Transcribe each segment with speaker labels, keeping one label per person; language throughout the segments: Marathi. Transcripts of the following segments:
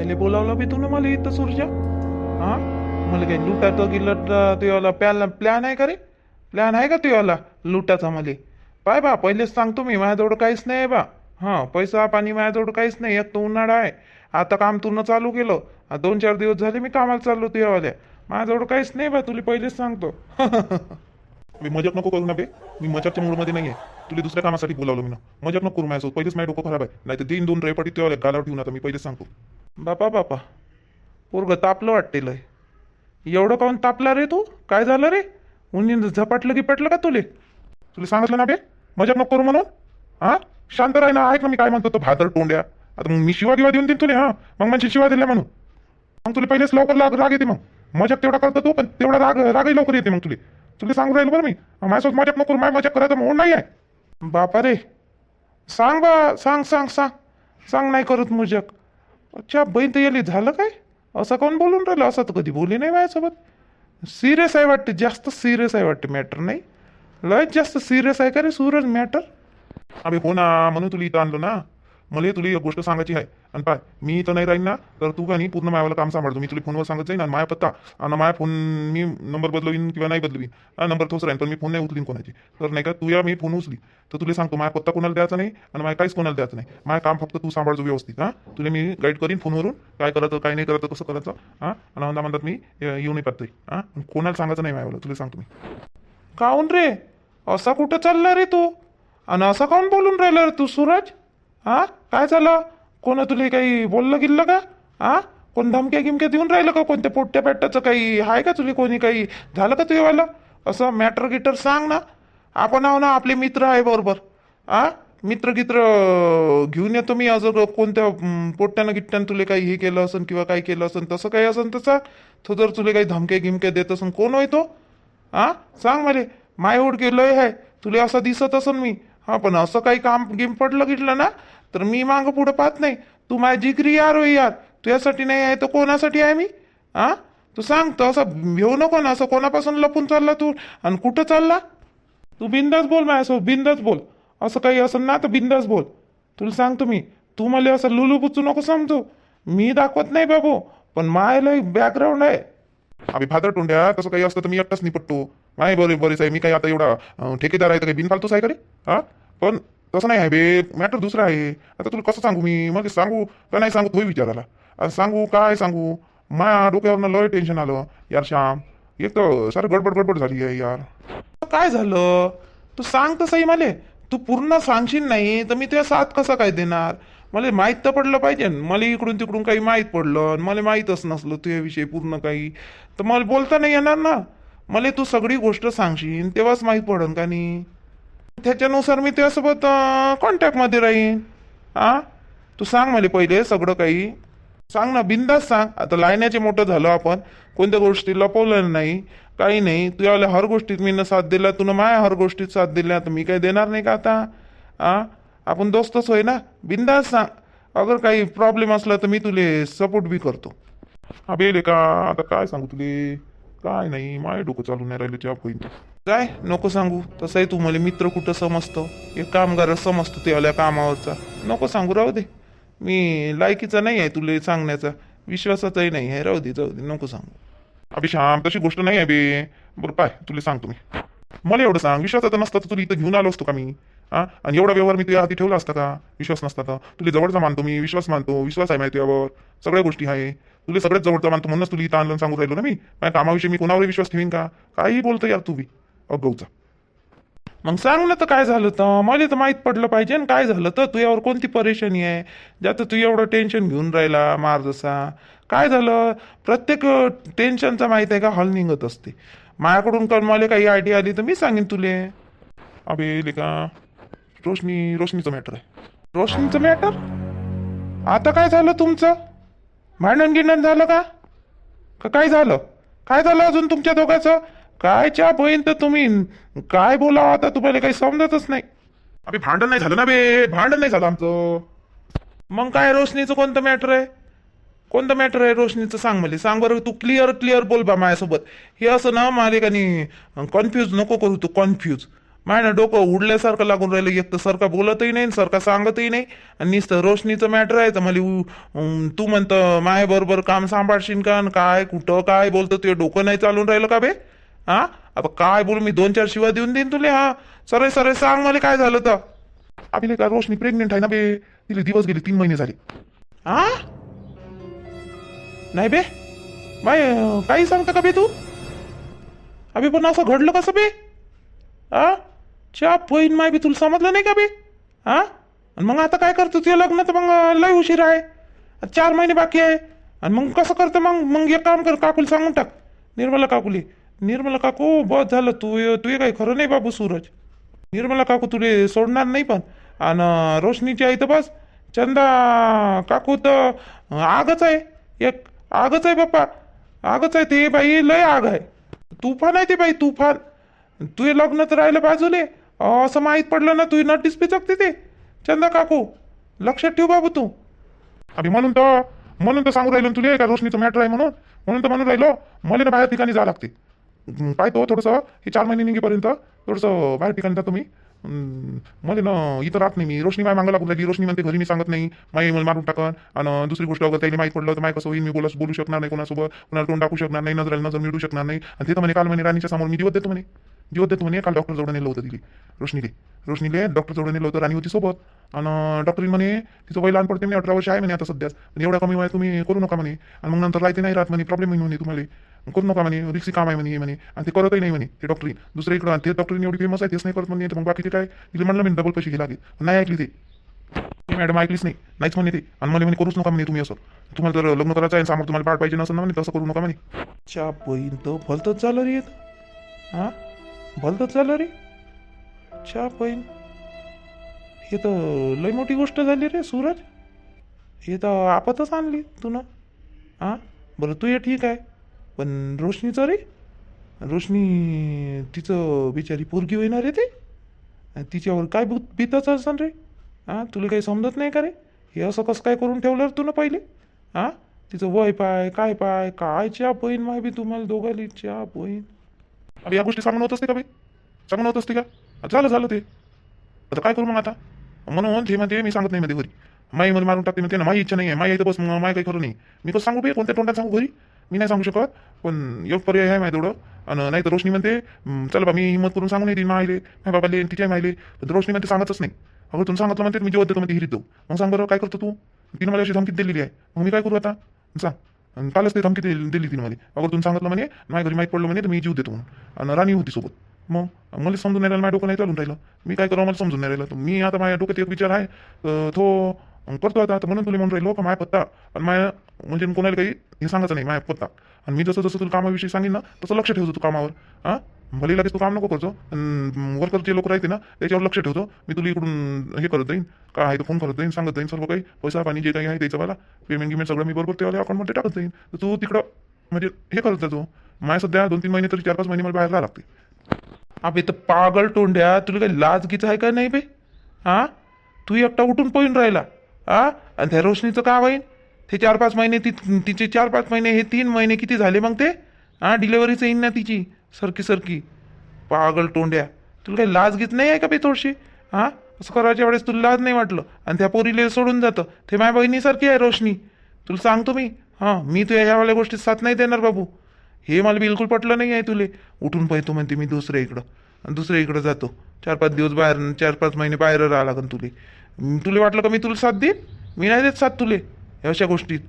Speaker 1: कायले बोलावलं बी तुला मला इथं सूर्या हा मला काही लुटायचं गिलट तुला प्लॅन प्लॅन आहे का रे प्लॅन आहे का तुला लुटाचा मला पाय बा पहिलेच सांगतो मी माझ्याजवळ काहीच नाही आहे बा हां पैसा पाणी माझ्याजवळ काहीच नाही एक तर उन्हाळा आहे आता काम तुनं चालू केलं दोन चार दिवस झाले मी कामाला चाललो तुझ्यावाल्या माझ्याजवळ काहीच नाही बा तुला पहिलेच सांगतो
Speaker 2: मी मजाक नको करू ना बे मी मजाकच्या मूडमध्ये नाही आहे तुला दुसऱ्या कामासाठी बोलावलं मी ना मजाक नको करू माझ्यासोबत पहिलेच माझ्या डोकं खराब आहे नाही तर दिन दोन रेपटी तेव्हा गालावर ठेवून आता मी पहिलेच सांगतो
Speaker 1: बापा बापा. पोरग तापलं वाटते लय. एवढं काऊन तापला रे तू? काय झालं रे? उन्ही झपाटलं की पेटलं का तुले?
Speaker 2: तुला सांगितलं ना बे? मजाक नको करू म्हणून? हा? शांत राही ना ऐक ना मी काय म्हणतो तो भादर तोंड्या. आता मग मी शिवा दिवा देऊन देईन तुले हा? मग म्हणजे शिवा दिल्या म्हणून. मग तुला पहिलेच लवकर लाग राग येते मग. मजाक तेवढा करतो तू पण तेवढा राग रागही लवकर येते मग तुले. तुला सांगू राहील बरं मी? माझ्यासोबत मजाक नको करू मजाक करायचं म्हणून नाही आहे.
Speaker 1: बापा रे. सांग बा सांग सांग सांग. सांग नाही करत मजक. अच्छा बहीण तर याली झालं काय? असं कोण बोलून राहिलं? असं तर कधी बोली नाही माझ्यासोबत. सिरियस आहे वाटते जास्त सिरियस आहे वाटते मॅटर नाही. लयच जास्त सिरियस आहे का रे सूरज मॅटर
Speaker 2: अबे हो ना म्हणून तुला इथं आणलो ना. मला तुला एक गोष्ट सांगायची आहे. आणि पाय मी इथं नाही राहीन ना तर तू का नाही पूर्ण मायावाला काम सांभाळतो मी तुला फोनवर सांगत जाईन आणि माया पत्ता. आणि माया फोन मी नंबर बदलवीन किंवा नाही बदलवीन. हा नंबर तोच राहीन पण मी फोन नाही उचलीन कोणाची. तर नाही का तू या मी फोन उचली. तर तुला सांगतो माया पत्ता कोणाला द्यायचा नाही आणि माया काहीच कोणाला द्यायचं नाही. माया काम फक्त तू सांभाळतो व्यवस्थित हां. तुला मी गाईड करीन फोनवरून काय करायचं काय नाही करायचं कसं करायचं हां. आणि म्हणता म्हणतात मी येऊ नाही पाहतोय हां. कोणाला सांगायचं नाही मायाला तुला सांगतो मी.
Speaker 1: काऊन रे? असा कुठं चालला रे तू? आणि असं काऊन बोलून राहिला रे तू सूरज? हा? काय झालं? कोण तुला काही बोललं गिल्लं का? आ? कोण धमक्या गिमक्या देऊन राहिलं का? कोणत्या पोट्ट्या पेट्टाचं काही आहे का तुला कोणी काही? झालं का तुझ्यावाला असं मॅटर गिटर सांग ना. आपण आहो ना आपले मित्र आहे बरोबर. आ? मित्र गित्र घेऊन येतो मी. अजून कोणत्या पोट्ट्यानं गिट्ट्यानं तुला काही हे केलं असेल किंवा काही केलं असेल तसं काही असेल तसा? तो जर तुला काही धमक्या गिमक्या देत असेल कोण होय तो? आ? सांग मला. माय ओढ लय आहे तुला असं दिसत असन मी. हा पण असं काही काम गेम पडलं गिटलं ना? तर मी मागं पुढं पाहत नाही. तू माझी जिगरी यार हो यार तुझ्यासाठी नाही आहे तर कोणासाठी आहे मी? आ? तू सांग तर असं घेऊ नको ना असं कोणापासून लपून चालला तू? आणि कुठं चालला? तू बिंदास बोल माझ्यासोबत बिंदास बोल. असं काही असं ना तर बिंदास बोल. तुला सांगतो मी तू मला असं लुलू पुचू नको समजू. मी दाखवत नाही बाबू पण मायला बॅकग्राऊंड आहे.
Speaker 2: अभि भादर टोंड्या तसं काही असतं तर मी एकटाच निपटतो. नाही बरे बरेच आहे मी काही आता एवढा ठेकेदार आहे तर काही बिनफालतोच आहे का रे? हा पण तसं नाही आहे बे. मॅटर दुसरं आहे. आता तुला कसं सांगू मी? मग सांगू का नाही सांगू तोही विचाराला आता सांगू काय सांगू? माया डोक्यावरनं लय टेन्शन आलं. यार श्याम एक तर सारं गडबड गडबड झाली आहे यार.
Speaker 1: काय झालं? तू सांग तर सही मला. तू पूर्ण सांगशील नाही तर मी तुझ्या साथ कसा काय देणार? मला माहीत तर पडलं पाहिजे. मला इकडून तिकडून काही माहीत पडलं. आणि मला माहीतच नसलं तुझ्याविषयी पूर्ण काही. तर मला बोलता नाही येणार ना? मला तू सगळी गोष्ट सांगशील. तेव्हाच माहीत पडन का नाही? त्याच्यानुसार मी त्यासोबत कॉन्टॅक्टमध्ये राहीन. हा तू सांग मला पहिले सगळं काही. सांग ना बिंदास सांग. आता लायण्याचे मोठं झालं आपण. कोणत्या गोष्टी लपवलं नाही काही नाही. तुझ्या हर गोष्टीत मी साथ दिला तुला माया हर गोष्टीत साथ दिल्या तर मी काही देणार नाही का आता? आ? आपण दोस्तच होय ना? बिंदास सांग. अगर काही प्रॉब्लेम असला तर मी तुले सपोर्ट बी करतो.
Speaker 2: अबे ले का आता काय सांगू तुले? काय नाही माझे डोकं चालू नाही राहिलं जॉब होईल
Speaker 1: काय? नको सांगू. तसंही तू मला मित्र कुठं समजतो? एक कामगार समजतो ते आल्या कामावरचा. नको सांगू राहू दे. मी लायकीचा नाही आहे तुला सांगण्याचा. विश्वासाचाही नाही आहे. राहू दे जाऊ दे. नको सांगू.
Speaker 2: अभि श्याम तशी गोष्ट नाही आहे बे. बरं पाय तुला सांगतो मी. मला एवढं सांग. विश्वासाचं नसता तर तुला इथं घेऊन आलो असतो का मी? हा आणि एवढा व्यवहार मी तुझ्या हाती ठेवला असता का? विश्वास नसता तर. तुला जवळचा मानतो मी. विश्वास मानतो. विश्वास आहे माहिती यावर सगळ्या गोष्टी आहे. तुला सगळ्यात जवळचा मानतो म्हणूनच तुला इथं आणलं सांगू राहिलो ना मी. माझ्या कामाविषयी मी कोणावर विश्वास ठेवीन का? काही बोलतो यार तू बी अगौचा
Speaker 1: मग सांग ना तर काय झालं तर? मला तर माहीत पडलं पाहिजे आणि काय झालं तर? तुझ्यावर कोणती परेशानी आहे? ज्यात तू एवढं टेन्शन घेऊन राहिला मार जसा. काय झालं? प्रत्येक टेन्शनचा माहीत आहे का? हॉल निघत असते. माझ्याकडून कर मला काही आयडिया आली तर मी सांगेन तुले.
Speaker 2: अबे लेका रोशनी रोशनीचं मॅटर आहे.
Speaker 1: रोशनीचं मॅटर आता काय झालं तुमचं? भांडण गिंडण झालं का? का काय झालं? काय झालं अजून तुमच्या दोघांचं? कायच्या बहीण तर तुम्ही काय बोलावं आता तुम्हाला काही समजतच नाही.
Speaker 2: अबे भांडण नाही झालं ना बे? भांडण नाही झालं आमचं.
Speaker 1: मग काय रोशनीचं कोणतं मॅटर आहे? कोणतं मॅटर आहे रोशनीचं? सांग मला. सांग बरं तू क्लिअर क्लिअर बोल बा माझ्यासोबत. हे असं ना मला का कन्फ्यूज नको करू तू कन्फ्यूज माय ना डोकं उडल्यासारखं लागून राहिलं. एक तर सरका बोलतही नाही सरका सांगतही नाही आणि नुसतं रोशनीचं मॅटर आहे. तर मला तू म्हणतं माय बरोबर काम सांभाळशील का? आणि काय कुठं काय बोलतो ते डोकं नाही चालून राहिलं का बे? हा? आता काय बोलू मी दोन चार शिवा देऊन देईन तुले हा? सरे सरे सांग मला काय झालं तर.
Speaker 2: अभिले का रोशनी प्रेग्नेंट आहे ना बे? तिला दिवस गेले तीन महिने झाले.
Speaker 1: हा? नाही बे? बाय काही सांगता का बे तू? अभि पण असं घडलं कसं बे? आ? च्या होईन माय बी तुला समजलं नाही का बे? हा आणि मग आता काय करतो तुझं लग्न तर मग लय उशीर आहे. चार महिने बाकी आहे. आणि मग कसं करतं मग? मग एक काम कर काकूला सांगून टाक. निर्मला काकुली. निर्मला काकू बस झालं. तू तू काही खरं नाही बाबू सूरज. निर्मला काकू तुले सोडणार नाही पण. आणि रोशनीची आई तर बस. चंदा काकू तर आगच आहे. एक आगच आहे बाप्पा. आगच आहे ते बाई लय आग आहे. तुफान आहे ते बाई तुफान. तुझे लग्न तर राहिलं बाजूले. असं माहीत पडलं ना तुझी नटीस पिचकते ते. चंदा काकू लक्षात ठेव बाबू तू.
Speaker 2: अभि म्हणून तर म्हणून तर सांगू राहिलो तुले का रोशनीचं मॅटर आहे म्हणून. म्हणून तर म्हणून राहिलो मला ना बाहेर ठिकाणी जावं लागते. पाहतो काय तो थोडंसं हे चार महिने निघेपर्यंत थोडंसं बाहेर ठिकाणी जातो मी. मला ना इथं राहत नाही मी. रोशनी माय मागायला लागून राहिली. रोशनी म्हणते घरी मी सांगत नाही. माई मला मारून टाकन. आणि दुसरी गोष्ट अगर त्याला माहीत पडलं तर माय कसं होईल मी बोला बोलू शकणार नाही कोणासोबत. कोणाला तोंड टाकू शकणार नाही नजर नजर मिळू शकणार नाही. आणि ते तर म्हणे काल म्हणे राणीच्या समोर मी दिवस देतो म्हणे. दिवस देतो म्हणे काल डॉक्टर जवळ नेलं होतं तिथे रोशनीले. रोशनीले डॉक्टर जवळ नेलं होतं राणी होती सोबत. आणि डॉक्टर म्हणे तिचं वय लहान पडते म्हणे अठरा वर्ष आहे म्हणे आता सध्याच. पण एवढ्या कमी वय तुम्ही करू नका म्हणे. आणि मग नंतर राहते नाही राहत म्हणे. प्रॉब्लेम म्हणे तुम्हाला. करू नका म्हणे रिक्सी काम आहे म्हणे हे म्हणे आणि ते करतही नाही म्हणे ते डॉक्टरी दुसऱ्या इकडं आणि ते डॉक्टरीने एवढी फेमस आहे तेच नाही करत म्हणे मग बाकीचे काय? तिला म्हणलं मी डबल पैसे घ्यायला लागेल. नाही ऐकली ते. मॅडम ऐकलीच नाही. नाहीच म्हणे ते. आणि मला म्हणे करूच नका म्हणे तुम्ही असं. तुम्हाला जर लग्न करायचं आहे समोर तुम्हाला पाठ पाहिजे नसेल ना म्हणे तसं करू नका म्हणे.
Speaker 1: च्या बहीण तर भलतच झालं रे हां भलतच झालं रे. च्या बहीण हे तर लय मोठी गोष्ट झाली रे सूरज. हे तर आपतच आणली तू ना बरं तू हे ठीक आहे. पण रोशनीचं रे? रोशनी तिचं बिचारी पोरगी होईना रे ते? आणि तिच्यावर काय भूत भीतच असन रे? हां तुला काही समजत नाही का रे? हे असं कसं काय करून ठेवलं रे तू ना पहिले? हां तिचं वय पाय काय पाय काय च्या पोईन माय बी तुम्हाला दोघाली च्या पोईन
Speaker 2: अरे या गोष्टी सांगणं होत असते का बाई? सांगणं होत असते का? झालं झालं ते. आता काय करू मग आता? म्हणून ते म्हणते मी सांगत नाही मध्ये घरी. माई मला मारून टाकते म्हणते ना माझी इच्छा नाही आहे माई इथं बस मग माय काही खरं नाही. मी कसं सांगू बे कोणत्या तोंडात सांगू घरी? मी नाही सांगू शकत पण एक पर्याय आहे माय तेवढं आणि नाही तर रोशनी म्हणते चल बा मी हिंमत करून सांगू नाही येते माहिले. माझ्या बाबाले तिच्या माहिले. पण रोशनी म्हणते सांगतच नाही. अगं तुम्ही सांगितलं म्हणते मी जेवत देतो म्हणते हिरीत जाऊ. मग सांग बरं काय करतो तू? तिने मला अशी धमकी दिलेली आहे. मग मी काय करू आता? सांग कालच ते धमकी दिली दिली तिने मला. अगर तुम्ही सांगितलं म्हणे माझ्या घरी माहीत पडलं म्हणे तर मी जीव देतो म्हणून. आणि राणी होती सोबत. मग? मला समजून नाही राहिलं माझ्या डोकं नाही चालून राहिलं. मी काय करू मला समजून नाही राहिलं. तर मी आता माझ्या डोक्यात एक विचार आहे तो करतो आता म्हणून तुला म्हणून राहिलो का माझ्या पत्ता? आणि माझ्या म्हणजे कोणाला काही हे सांगायचं नाही माझ्या पत्ता. आणि मी जसं जसं तुला कामाविषयी सांगेन ना तसं लक्ष ठेवतो तू कामावर. हां? भले लगेच तू काम नको करतो वर्कर जे लोक राहते ना त्याच्यावर लक्ष ठेवतो मी तुला इकडून हे करत जाईन काय आहे तो फोन करत जाईन सांगत जाईन सर्व काही पैसा पाणी जे काही आहे त्याचं मला पेमेंट गिमेंट सगळं मी बरोबर त्याला अकाउंटमध्ये टाकत जाईन. तर तू तिकडं म्हणजे हे करत जातो माझ्या सध्या दोन तीन महिने तरी चार पाच महिने मला बाहेर लागते.
Speaker 1: अबे तर पागल टोंड्या तुला काही लाजगीचं आहे का नाही बे? हा? तू एकटा उठून पळून राहिला. हा? आणि त्या रोशनीचं का होईन? ते चार पाच महिने ती तिचे चार पाच महिने हे तीन महिने किती झाले मग ते? हां डिलेवरीचं येईन ना तिची. सरकी सरकी. पागल तोंड्या. तुला काही लाज घेत नाही आहे का बे थोडीशी? हां? असं करायच्या वेळेस तुला लाज नाही वाटलं? आणि त्या पोरीले सोडून जातं. ते माझ्या बहिणीसारखी आहे रोशनी. तुला सांगतो मी. हां मी तुझ्या ह्यावाल्या गोष्टीत साथ नाही देणार बाबू. हे मला बिलकुल पटलं नाही आहे तुले. उठून पाहतो म्हणते मी दुसऱ्या इकडं. आणि दुसऱ्या इकडं जातो. चार पाच दिवस बाहेर चार पाच महिने बाहेर राहा लागन तुले तुले. तुला वाटलं का मी तुला साथ देईन? मी नाही देत साथ तुले. अशा गोष्टीत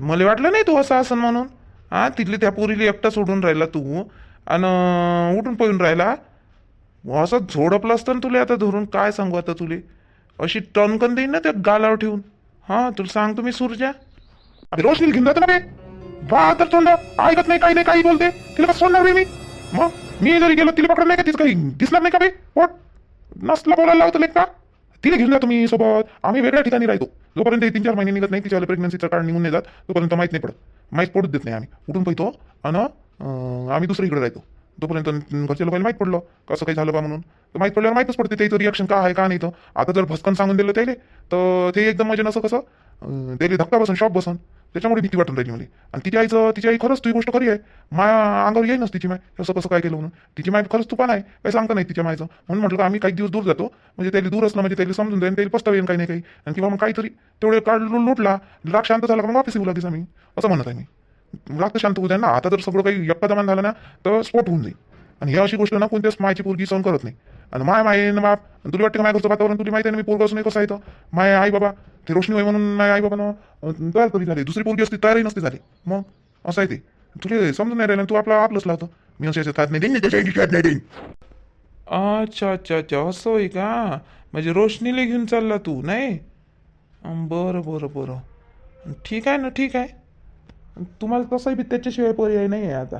Speaker 1: मला वाटलं नाही तू असं असन म्हणून. हा तिथली त्या पोरीला एकटा सोडून राहिला तू. आणि उठून पळून राहिला. असं झोडपलं असतं ना तुला आता धरून काय सांगू आता तुले? अशी टणकन देईन ना त्या गालावर ठेवून. हां तुला सांगतो मी सूर्जा.
Speaker 2: अरे रोशनी घेऊन जातो ना बे. बा तर तोंड ऐकत नाही काही नाही काही बोलते. तिला सोडणार बे मी. मग मी जरी गेलो तिला पकडलं नाही का तिचं काही? दिसणार नाही का बे? पोट नसला बोलायला लावतो लेक का तिने घेऊन जा तुम्ही सोबत. आम्ही वेगळ्या ठिकाणी राहतो. जोपर्यंत तीन चार महिने निघत नाही तिच्या प्रेग्नन्सीचा काळ निघून नाही जात तोपर्यंत माहीत नाही पडत. माहीत पडूच देत नाही आम्ही. उठून पाहतो आणि आम्ही दुसरीकडे राहतो. तोपर्यंत घरच्या लोकांना माहीत पडलं. कसं काही झालं बा म्हणून. तर माहीत पडल्यावर माहीतच पडते त्याचं रिॲक्शन का आहे का नाही तर आता जर भस्कन सांगून दिलं त्याले तर ते एकदम म्हणजे असं कसं त्याला धक्का बसन शॉप बसन. त्याच्यामुळे भीती वाटून राहिली मला. आणि तिच्या आईचं तिची आई खरंच तुझी गोष्ट खरी आहे. माया अंगावर येईनच तिची माय. असं कसं काय केलं म्हणून? तिची माय खरंच तुपा नाही काही सांगता नाही तिच्या मायचं. म्हणून म्हटलं का आम्ही काही दिवस दूर जातो. म्हणजे त्याला दूर असलं म्हणजे त्याला समजून जाईल त्याला पस्ताव येईल काही नाही काही. आणि किंवा मग काहीतरी तेवढे काढ लुटला राग शांत झाला का मग वापस येऊ लागेल आम्ही. असं म्हणत आहे मी. राग तर शांत होऊ द्या ना. आता जर सगळं काही यक्का झालं ना तर स्फोट होऊन जाईल. आणि ही अशी गोष्ट ना कोणत्याच मायची पोरगी सहन करत नाही. आणि माय माय ना बाप. आणि तुला वाटतं का माझ्या घरचं वातावरण तुला माहिती आहे ना? मी पोरगा असून कसं आहे माय आई बाबा ते रोशनी होय म्हणून माझ्या आई बाबानं तयार कधी झाले? दुसरी पोरगी असती तयारही नसती झाली. मग? असं आहे ते. तुला समजून नाही राहिलं तू आपला आपलंच लावतो. मी असं याच्यात हात नाही देईन त्याच्या नाही देईन.
Speaker 1: अच्छा अच्छा अच्छा. असं होय का? म्हणजे रोशनीला घेऊन चालला तू नाही? बरं बरं बरं. ठीक आहे ना ठीक आहे. तुम्हाला तसंही बी त्याच्याशिवाय पर्याय नाही आहे आता.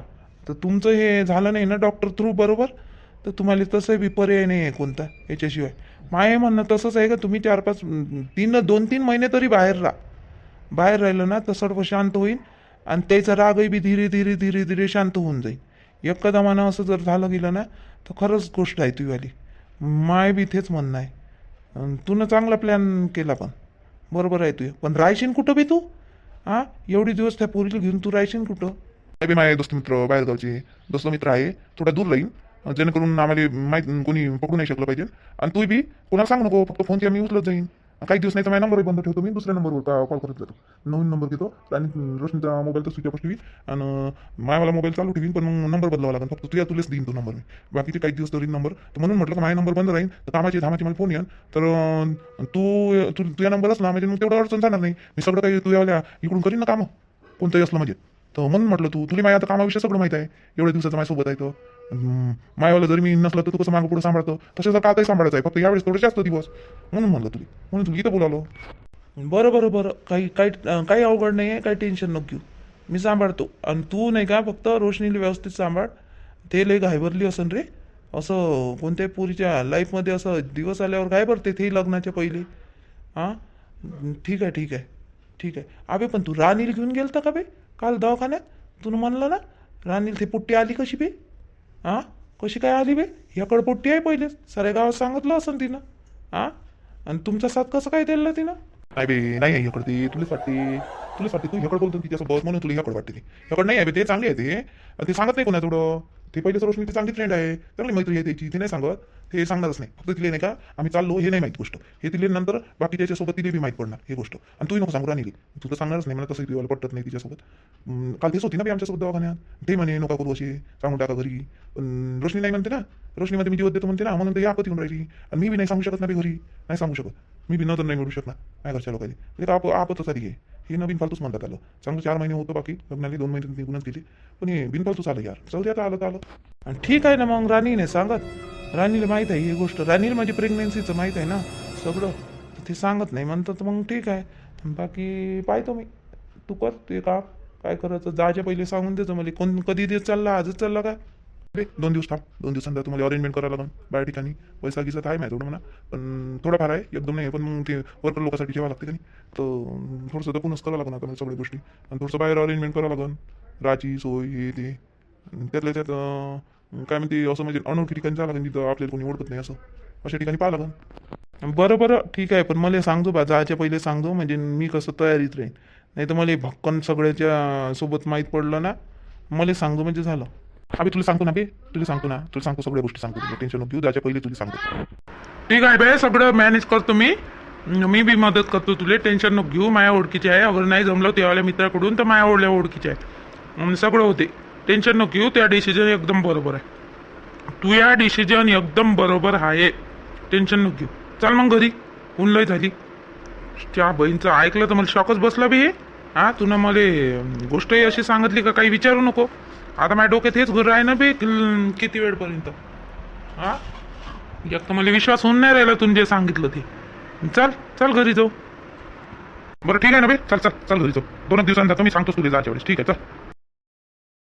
Speaker 1: तर तुमचं हे झालं नाही ना डॉक्टर थ्रू बरोबर? तर तुम्हाला तसंही बी पर्याय नाही आहे कोणता याच्याशिवाय. माय म्हणणं तसंच आहे का तुम्ही चार पाच तीन दोन तीन महिने तरी बाहेर राहा. बाहेर राहिलं ना तर सर्व शांत होईल आणि त्याचा रागही बी धीरे धीरे धीरे धीरे शांत होऊन जाईल एकदमानं असं जर झालं गेलं ना तर खरंच गोष्ट आहे तुझीवाली माय बी तेच म्हणणं आहे. तुनं चांगला प्लॅन केला पण. बरोबर आहे तुझ्या पण रायशीन कुठं बी तू? हां एवढे दिवस त्या पोरीला घेऊन तू रायशीन कुठं?
Speaker 2: नाही बी माझे दोस्त मित्र बाहेरगावचे दोस्त मित्र आहे. थोडा दूर राहील जेणेकरून आम्हाला माहीत कोणी पकडू नाही शकलं पाहिजे. आणि तू बी कोणाला सांगू नको फक्त फोन फोनची आम्ही उचलत जाईन. काही दिवस नाही तर माझा नंबरही बंद ठेवतो मी दुसऱ्या नंबरवर कॉल करत जातो. नवीन नंबर घेतो. आणि रोशनीचा मोबाईल तर स्विच ऑफ ठेवी आणि मायावाला मोबाईल चालू ठेवीन पण मग नंबर बदलावा लागेल. फक्त तुझ्या तुलाच देईन तो नंबर मी. बाकीचे काही दिवस तरी नंबर तर म्हणून म्हटलं तर माझा नंबर बंद राहील तर कामाचे धामाचे मला फोन येईल तर तू तू तुझ्या नंबर असला म्हणजे मग तेवढं अडचण जाणार नाही. मी सगळं काही तुझ्यावाल्या इकडून करीन ना कामं. कोणतंही असलं म्हणजे. तर म्हणून म्हटलं तू तुला माझ्या आता कामाविषयी सगळं माहिती आहे. एवढ्या दिवसाचं माझ्यासोबत आहे तर मायावाला जरी मी नसलं तर तू कसं मागं पुढे सांभाळतो? तसं जर कातही सांभाळायचं आहे? फक्त यावेळेस थोडे जास्त दिवस. म्हणून म्हणलं तुला. म्हणून तुला इथं बोलावलो.
Speaker 1: बरं बरं बरं. काही काही काही अवघड नाही आहे काही टेन्शन नको घेऊ. मी सांभाळतो. आणि तू नाही का फक्त रोशनीला व्यवस्थित सांभाळ. ते लय घायबरली असन रे. असं कोणत्याही पुरीच्या लाईफमध्ये असं दिवस आल्यावर काय भरते ते लग्नाच्या पहिले? हां ठीक आहे ठीक आहे. ठीक आहे. अबे पण तू राणीला घेऊन गेलता का बे? काल दवाखान्यात? तू म्हणलं ना राणीला ते पुट्टी आली कशी बे? हां कशी काय आली बे? ह्याकडं पोट्टी आहे पहिलेच साऱ्या गावात सांगितलं असेल तिनं. हां आणि तुमचा साथ कसं काय दिला तिनं?
Speaker 2: नाही बे नाही आहे ह्याकडे ती. तुलाच वाटते. तुलाच तू ह्याकडे बोलतो तिच्यासोबत म्हणून तुला ह्याकडे वाटते. ह्याकडे नाही आहे ते चांगले आहे ते. ते सांगत नाही कोणा थोडं ते पहिलेच रोशनीची चांगली फ्रेंड आहे. चांगली मैत्री आहे त्याची. ती नाही सांगत. ते सांगणारच नाही. फक्त तिले नाही का आम्ही चाललो हे नाही माहीत गोष्ट. हे तिले नंतर बाकी त्याच्यासोबत तिले बी माहीत पडणार हे गोष्ट. आणि तू नको सांगू राहिली तू तर सांगणारच नाही. मला तसं तिला पटत नाही तिच्यासोबत. काल तेच होती ना बी आमच्यासोबत दवाखान्यात. ते म्हणे नका करू अशी सांगून टाका घरी. पण रोशनी नाही म्हणते ना. रोशनी म्हणते मी जीवत देतो म्हणते ना. म्हणून ते आपत येऊन राहिली. आणि मी बी नाही सांगू शकत ना बी घरी. नाही सांगू शकत. मी बी नंतर नाही मिळू शकणार. माझ्या घरच्या लोकांनी. म्हणजे आप आपतच आली आहे. हे नवीन फालतूच म्हणतात आलं चांगलं चार महिने होतं बाकी लग्नाला दोन महिने निघूनच गेली पण हे बिनफालतूच आलं यार. चल आता आलं तर आलं.
Speaker 1: आणि ठीक आहे ना मग राणीने सांगत. राणीला माहीत आहे ही गोष्ट. राणीला माझी प्रेग्नेन्सीचं माहीत आहे ना सगळं. तर ते सांगत नाही. म्हणतात तर मग ठीक आहे. बाकी पाहतो मी. तू कर ते काम. काय करायचं? जायच्या पहिले सांगून देतो मला कोण कधी देत चालला? आजच चालला का?
Speaker 2: रे दोन दिवस थांब. दोन दिवसांतर तुम्हाला अरेंजमेंट करावं लागेल बाहेर ठिकाणी पैसा गिसा तर आहे माहिती म्हणा. पण थोडाफार आहे. एकदम नाही पण मग ते वर्कर लोकांसाठी ठेवावं लागते का नाही? तर थोडंसं जपूनच करावं लागणार आता सगळ्या गोष्टी. आणि थोडंसं बाहेर अरेंजमेंट करावं लागेल राची सोय हे ते. त्यातल्या त्यात काय म्हणते असं म्हणजे अनोळखी ठिकाणी जावं लागेल तिथं आपल्याला कोणी ओळखत नाही असं. अशा ठिकाणी पाहावं लागेल
Speaker 1: बरं बरं ठीक आहे. पण मला सांगतो बा जायच्या पहिले सांगतो. म्हणजे मी कसं तयारीत राहीन. नाही तर मला भक्कन सगळ्याच्या सोबत माहीत पडलं ना मला सांगतो म्हणजे झालं.
Speaker 2: आम्ही तुला सांगतो ना बे. तुला सांगतो ना. तुला सांगतो सगळ्या गोष्टी सांगतो. तुला टेन्शन नको घेऊ. त्याच्या पहिले तुला सांगतो.
Speaker 1: ठीक आहे बे. सगळं मॅनेज करतो मी मी बी मदत करतो तुले. टेन्शन नको घेऊ. माझ्या ओळखीचे आहे. अगर नाही जमलं तेवाल्या मित्राकडून तर माझ्या ओढल्या ओळखीचे आहे. सगळं होते. टेन्शन नको घेऊ. त्या डिसिजन एकदम बरोबर आहे. तू या डिसिजन एकदम बरोबर आहे. टेन्शन नको घेऊ. चल मग घरी. ऊन झाली. त्या बहीणचं ऐकलं तर मला शॉकच बसला बी हे. हा तुनं मला गोष्टही अशी सांगितली का? काही विचारू नको. आता माझ्या डोक्यात हेच घर आहे ना बे किती वेळपर्यंत? हा? एक तर मला विश्वास होऊन नाही राहिला तुम्ही जे सांगितलं ते. चल चल घरी जाऊ.
Speaker 2: बरं ठीक आहे ना बे? चल चल चल घरी जाऊ. दोन दिवसांचा मी सांगतो तुला जायच्या वेळेस. ठीक आहे चल.